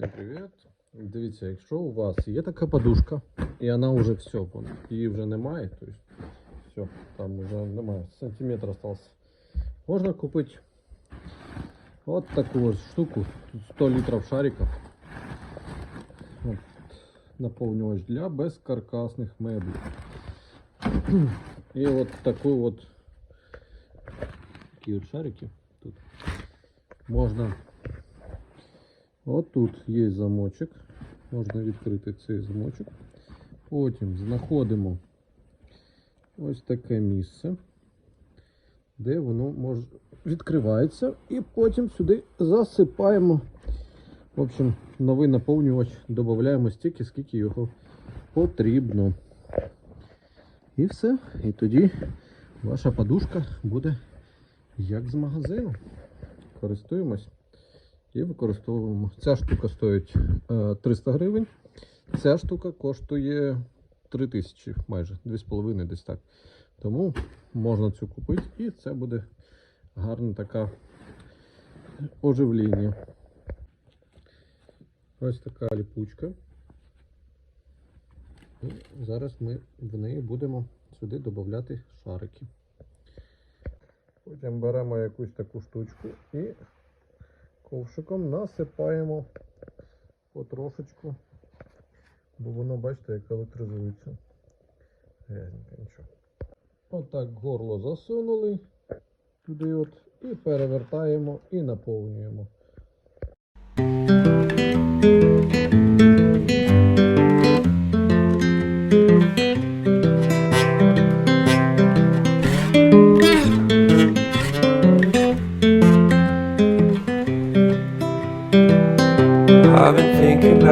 Всім привіт. Дивіться, якщо у вас є така подушка, і вона вже все, вон, її вже немає, то есть, все, там вже немає, сантиметр остался. Можна купити от таку ось штуку, тут 100 літрів шариків. От, наповнювач для безкаркасних меблів. І от таку от такі от шарики тут можна От тут є замочок. Можна відкрити цей замочок. Потім знаходимо ось таке місце, де воно може відкривається. І потім сюди засипаємо. В общем, новий наповнювач додаємо стільки, скільки його потрібно. І все. І тоді ваша подушка буде як з магазину. Користуємось і використовуємо. Ця штука стоїть е, 300 гривень. Ця штука коштує 3000 майже 2,5 десь так. Тому можна цю купити і це буде гарна така оживлення. Ось така ліпучка. І зараз ми в неї будемо сюди додати шарики. Потім беремо якусь таку штучку і ковшиком насипаємо потрошечку, бо воно, бачите, як електризується. Грязненько нічого. Отак горло засунули туди от і перевертаємо і наповнюємо.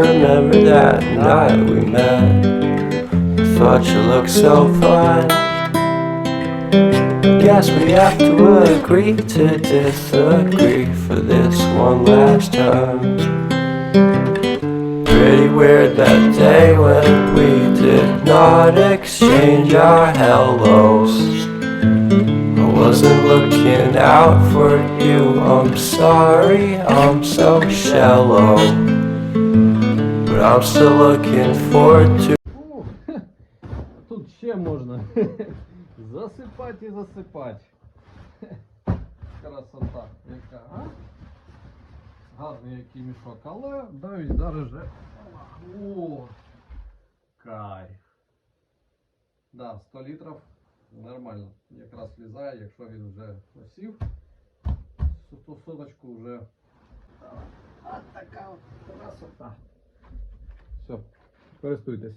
Remember that night we met? I thought you looked so fine. Guess we have to agree to disagree for this one last time. Pretty weird that day when we did not exchange our hellos. I wasn't looking out for you. I'm sorry, I'm so shallow. But I'm still looking forward to. Тут ще можна засипати і засипати. Красота яка, а? Гарний який мішок, але навіть зараз вже. О! Кайф. Да, 100 літрів нормально. Якраз влізає, якщо він вже осів. Ту соточку вже. А така от красота. Все, користуйтесь.